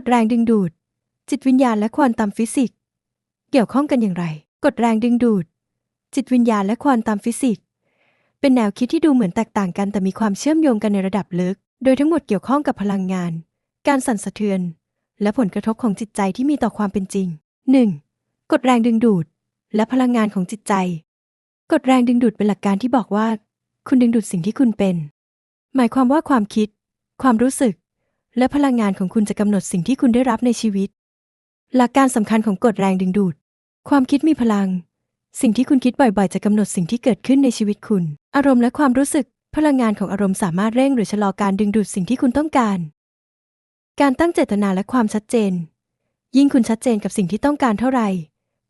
ฎแรงดึงดูด จิตวิญญาณและควอนตัมฟิสิกส์เกี่ยวข้องกันอย่างไร กฎแรงดึงดูด จิตวิญญาณและควอนตัมฟิสิกส์เป็นแนวคิดที่ดูเหมือนแตกต่างกันแต่มีความเชื่อมโยงกันในระดับลึก โดยทั้งหมดเกี่ยวข้องกับพลังงาน การสั่นสะเทือน และผลกระทบของจิตใจที่มีต่อความเป็นจริง 1. กฎแรงดึงดูด และพลังงานของจิตใจ กฎแรงดึงดูดเป็นหลักการที่บอกว่า คุณดึงดูดสิ่งที่คุณเป็น หมายความว่าความคิด ความรู้สึก และพลังงานของคุณจะกำหนดสิ่งที่คุณได้รับในชีวิต หลักการสำคัญของกฎแรงดึงดูด ความคิดมีพลัง สิ่งที่คุณคิดบ่อยๆ จะกำหนดสิ่งที่เกิดขึ้นในชีวิตคุณ อารมณ์และความรู้สึก พลังงานของอารมณ์สามารถเร่งหรือชะลอการดึงดูดสิ่งที่คุณต้องการ การตั้งเจตนาและความชัดเจน ยิ่งคุณชัดเจนกับสิ่งที่ต้องการเท่าไหร่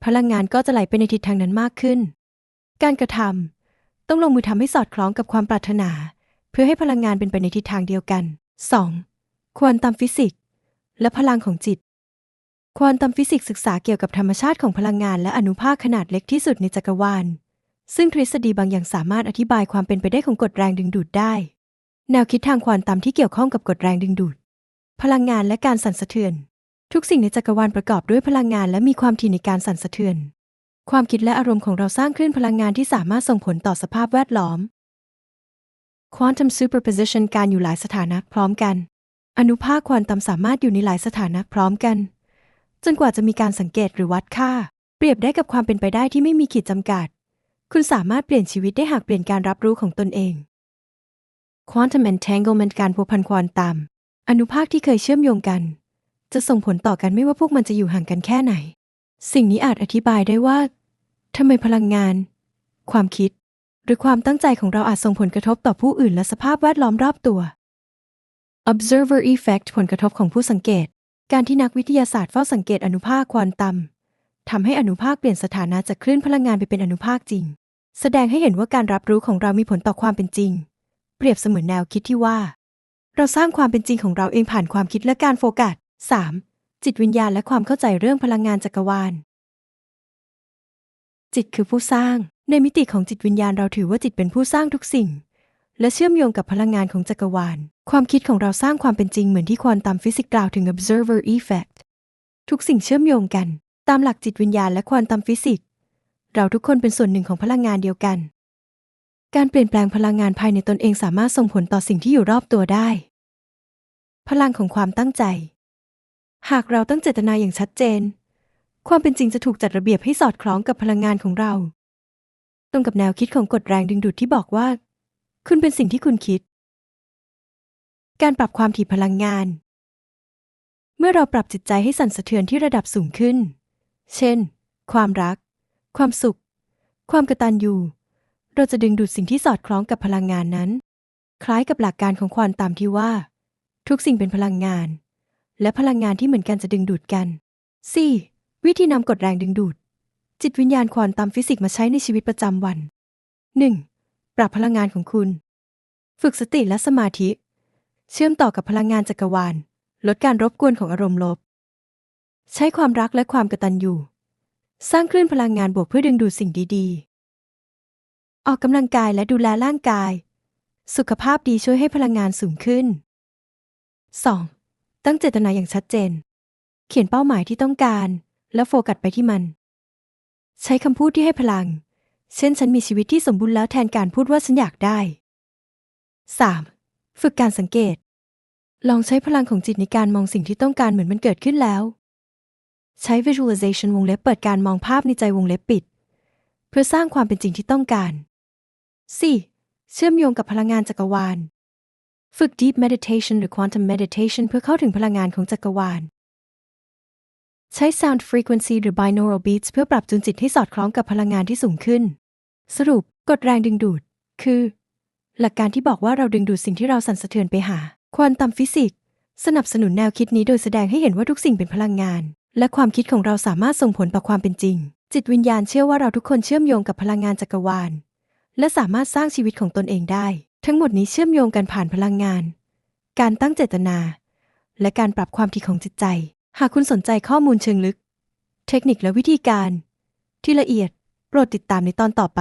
พลังงานก็จะไหลไปในทิศทางนั้นมากขึ้น การกระทำต้องลงมือทำให้สอดคล้องกับความปรารถนา เพื่อให้พลังงานเป็นไปในทิศทางเดียวกัน 2. ควอนตัมฟิสิกส์และพลังของจิต ควอนตัมฟิสิกส์ศึกษาเกี่ยวกับธรรมชาติของพลังงานและอนุภาคขนาดเล็กที่สุดในจักรวาล ซึ่งทฤษฎีบางอย่างสามารถอธิบายความเป็นไปได้ของกฎแรงดึงดูดได้ แนวคิดทางควอนตัมที่เกี่ยวข้องกับกฎแรงดึงดูด พลังงานและการสั่นสะเทือน ทุกสิ่งในจักรวาลประกอบด้วยพลังงานและมีความถี่ในการสั่นสะเทือน ความคิดและอารมณ์ของเราสร้างคลื่นพลังงานที่สามารถส่งผลต่อสภาพแวดล้อม Quantum Superposition การอยู่หลายสถานะพร้อมกัน อนุภาคควอนตัมสามารถอยู่ในหลายสถานะพร้อมกัน จนกว่าจะมีการสังเกตหรือวัดค่า เปรียบได้กับความเป็นไปได้ที่ไม่มีขีดจำกัด คุณสามารถเปลี่ยนชีวิตได้หากเปลี่ยนการรับรู้ของตนเอง Quantum Entanglement การพัวพันควอนตัมอนุภาคที่เคยเชื่อมโยงกัน จะส่งผลต่อกันไม่ว่าพวกมันจะอยู่ห่างกันแค่ไหน สิ่งนี้อาจอธิบายได้ว่าทำไมพลังงาน ความคิด หรือความตั้งใจของเราอาจส่งผลกระทบต่อผู้อื่นและสภาพแวดล้อมรอบตัว observer effect ผลกระทบของผู้สังเกต การที่นักวิทยาศาสตร์เฝ้าสังเกตอนุภาคควอนตัมทำให้อนุภาคเปลี่ยนสถานะจากคลื่นพลังงานไปเป็นอนุภาคจริง แสดงให้เห็นว่าการรับรู้ของเรามีผลต่อความเป็นจริง เปรียบเสมือนแนวคิดที่ว่า เราสร้างความเป็นจริงของเราเองผ่านความคิดและการโฟกัส 3. จิตวิญญาณและความเข้าใจเรื่องพลังงานจักรวาล จิตคือผู้สร้าง ในมิติของจิตวิญญาณเราถือว่าจิตเป็นผู้สร้างทุกสิ่ง และเชื่อมโยงกับพลังงานของจักรวาล ความคิดของเราสร้างความเป็นจริงเหมือนที่ควอนตัมฟิสิกส์กล่าวถึง observer effect ทุกสิ่งเชื่อมโยงกัน ตามหลักจิตวิญญาณและควอนตัมฟิสิกส์ เราทุกคนเป็นส่วนหนึ่งของพลังงานเดียวกัน การเปลี่ยนแปลงพลังงานภายในตนเองสามารถส่งผลต่อสิ่งที่อยู่รอบตัวได้ พลังของความตั้งใจ หากเราตั้งเจตนาอย่างชัดเจน ความเป็นจริงจะถูกจัดระเบียบให้สอดคล้องกับพลังงานของเรา ตรงกับแนวคิดของกฎแรงดึงดูดที่บอกว่า คุณเป็นสิ่งที่คุณคิด การปรับความถี่พลังงาน เมื่อเราปรับจิตใจให้สั่นสะเทือนที่ระดับสูงขึ้น เช่น ความรัก ความสุข ความกระตัญญูเราจะดึงดูดสิ่งที่สอดคล้องกับพลังงานนั้น คล้ายกับหลักการของควอนตัมที่ว่า ทุกสิ่งเป็นพลังงาน และพลังงานที่เหมือนกันจะดึงดูดกัน 4. วิธีนำกฎแรงดึงดูด จิตวิญญาณควอนตัมฟิสิกส์มาใช้ในชีวิตประจำวัน 1. ปรับพลังงานของคุณ ฝึกสติและสมาธิ เชื่อมต่อกับพลังงานจักรวาล ลดการรบกวนของอารมณ์ลบ ใช้ความรักและความกตัญญูสร้างคลื่นพลังงานบวกเพื่อดึงดูดสิ่งดีๆ ออกกำลังกายและดูแลร่างกาย สุขภาพดีช่วยให้พลังงานสูงขึ้น 2. ตั้งเจตนาอย่างชัดเจน เขียนเป้าหมายที่ต้องการ และโฟกัสไปที่มัน ใช้คำพูดที่ให้พลัง เช่นฉันมีชีวิตที่สมบูรณ์แล้วแทนการพูดว่าฉันอยากได้ 3. ฝึกการสังเกต ลองใช้พลังของจิตในการมองสิ่งที่ต้องการเหมือนมันเกิดขึ้นแล้ว ใช้ visualization วงเล็บเปิดการมองภาพในใจวงเล็บปิด เพื่อสร้างความเป็นจริงที่ต้องการ 4. เชื่อมโยงกับพลังงานจักรวาล ฝึก deep meditation หรือ quantum meditation เพื่อเข้าถึงพลังงานของจักรวาล ใช้ sound frequency หรือ binaural beats เพื่อปรับจูนจิตให้สอดคล้องกับพลังงานที่สูงขึ้น สรุปกฎแรงดึงดูด คือ หลักการที่บอกว่าเราดึงดูดสิ่งที่เราสั่นสะเทือนไปหา ควอนตัมฟิสิกส์สนับสนุนแนวคิดนี้โดยแสดงให้เห็นว่าทุกสิ่งเป็นพลังงาน และความคิดของเราสามารถส่งผลต่อความเป็นจริง จิตวิญญาณเชื่อว่าเราทุกคนเชื่อมโยงกับพลังงานจักรวาล และสามารถสร้างชีวิตของตนเองได้ ทั้งหมดนี้เชื่อมโยงกันผ่านพลังงาน การตั้งเจตนา และการปรับความถี่ของจิตใจ หากคุณสนใจข้อมูลเชิงลึก เทคนิคและวิธีการ ที่ละเอียดโปรดติดตามในตอนต่อไป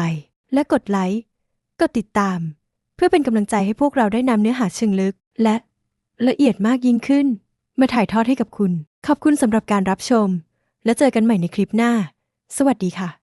และกดไลค์กดติดตาม เพื่อเป็นกำลังใจให้พวกเราได้นำเนื้อหาเชิงลึก และละเอียดมากยิ่งขึ้น มาถ่ายทอดให้กับคุณ ขอบคุณสำหรับการรับชม และเจอกันใหม่ในคลิปหน้า สวัสดีค่ะ